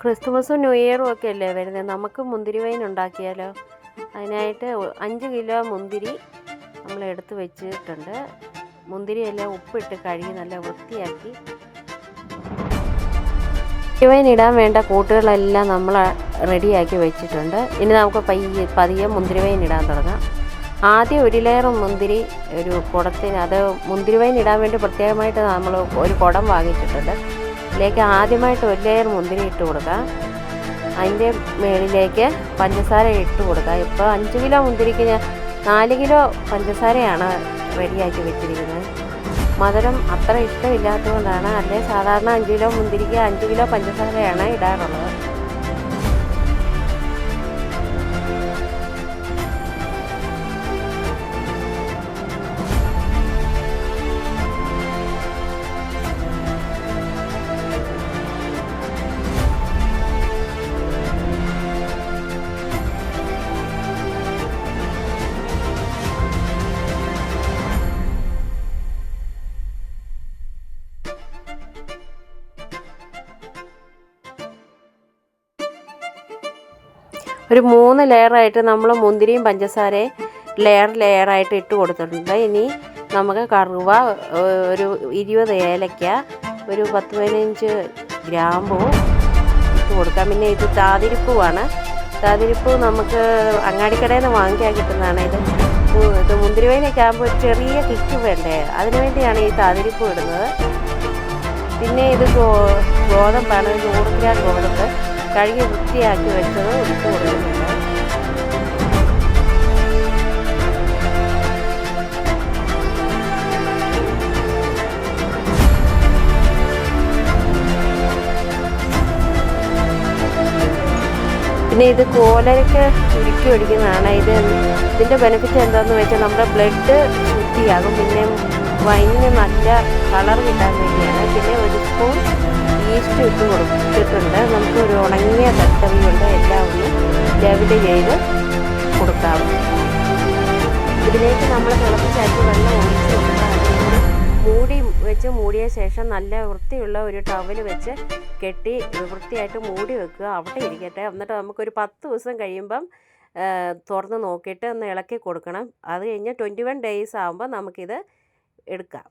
ക്രിസ്തുമസും new ഇയറും ഒക്കെ അല്ലേ വരുന്നത്? നമുക്ക് മുന്തിരി വൈൻ ഉണ്ടാക്കിയാലോ? അതിനായിട്ട് അഞ്ച് കിലോ മുന്തിരി നമ്മൾ എടുത്ത് വെച്ചിട്ടുണ്ട്. മുന്തിരിയെല്ലാം ഉപ്പിട്ട് കഴുകി നല്ല വൃത്തിയാക്കി. മുന്തിരിവൈൻ ഇടാൻ വേണ്ട കൂട്ടുകളെല്ലാം നമ്മൾ റെഡിയാക്കി വെച്ചിട്ടുണ്ട്. ഇനി നമുക്ക് പയ്യെ പതിയെ മുന്തിരി വൈൻ ഇടാൻ തുടങ്ങാം. ആദ്യം ഒരു ലെയർ മുന്തിരി ഒരു കുടത്തിന് അത് മുന്തിരി വൈൻ ഇടാൻ വേണ്ടി പ്രത്യേകമായിട്ട് നമ്മൾ ഒരു കുടം വാങ്ങിച്ചിട്ടുണ്ട്. ഇതിലേക്ക് ആദ്യമായിട്ട് ഒരു ലെയർ മുന്തിരി ഇട്ട് കൊടുക്കുക. അതിന്റെ മേളിലേക്ക് പഞ്ചസാര ഇട്ട് കൊടുക്കുക. ഇപ്പോൾ അഞ്ച് കിലോ മുന്തിരിക്ക് ഞാൻ നാല് കിലോ പഞ്ചസാരയാണ് റെഡിയാക്കി വെച്ചിരിക്കുന്നത്. മധുരം അത്ര ഇഷ്ടമില്ലാത്തതുകൊണ്ടാണ് അല്ലെ സാധാരണ അഞ്ച് കിലോ മുന്തിരിക്ക് അഞ്ച് കിലോ പഞ്ചസാരയാണ് ഇടാറുള്ളത്. ഒരു മൂന്ന് ലെയറായിട്ട് നമ്മൾ മുന്തിരിയും പഞ്ചസാരയും ലെയർ ലെയറായിട്ട് ഇട്ട് കൊടുത്തിട്ടുണ്ട്. ഇനി നമുക്ക് കറുവ ഒരു ഇരുപത് ഏലക്ക ഒരു പത്ത് പതിനഞ്ച് ഗ്രാമ്പൂ ഇട്ട് കൊടുക്കാം. പിന്നെ ഇത് താതിരിപ്പൂവാണ്. താതിരിപ്പൂ നമുക്ക് അങ്ങാടിക്കടയിൽ നിന്ന് വാങ്ങിക്കാൻ കിട്ടുന്നതാണ്. ഇത് ഇത് മുന്തിരി വൈനൊക്കെ ആകുമ്പോൾ ഒരു ചെറിയ കിക്ക് വേണ്ടേ? അതിനുവേണ്ടിയാണ് ഈ താതിരിപ്പൂ ഇടുന്നത്. പിന്നെ ഇത് ഗോതമ്പാണ് നൂറ് ഗ്രാം ഗോതമ്പ്. കഴുകി വൃത്തിയാക്കി വെച്ചത് ഇട്ട് പിന്നെ ഇത് കോലരക്ക് ഉരുക്കി ഒഴിക്കുന്നതാണ്. ഇത് ഇതിന്റെ ബെനിഫിറ്റ് എന്താണെന്ന് വെച്ചാൽ നമ്മുടെ ബ്ലഡ് ശുദ്ധിയാകും പിന്നെ വൈനിന് നല്ല കളർ കിട്ടാൻ വേണ്ടിയാണ്. പിന്നെ ഒരു സ്പൂൺ ഈസ്റ്റ് ഇട്ട് കൊടുത്തിട്ടുണ്ട്. നമുക്ക് ഒരു ഉണങ്ങിയ തട്ടവി കൊണ്ട് എല്ലാം ഒന്ന് ലെവൽ ചെയ്ത് കൊടുക്കാം. ഇതിലേക്ക് നമ്മൾ തിളപ്പിച്ചാക്കി വെള്ളം ഒഴിച്ച് മൂടി വെച്ച് മൂടിയ ശേഷം നല്ല വൃത്തിയുള്ള ഒരു ടവൽ വെച്ച് കെട്ടി വൃത്തിയായിട്ട് മൂടി വെക്കുക. അവിടെ ഇരിക്കട്ടെ. എന്നിട്ട് നമുക്കൊരു പത്ത് ദിവസം കഴിയുമ്പം തുറന്ന് നോക്കിയിട്ട് ഒന്ന് ഇളക്കി കൊടുക്കണം. അത് കഴിഞ്ഞ് ട്വന്റി വൺ ഡേയ്സ് ആകുമ്പോൾ നമുക്കിത് എടുക്കാം.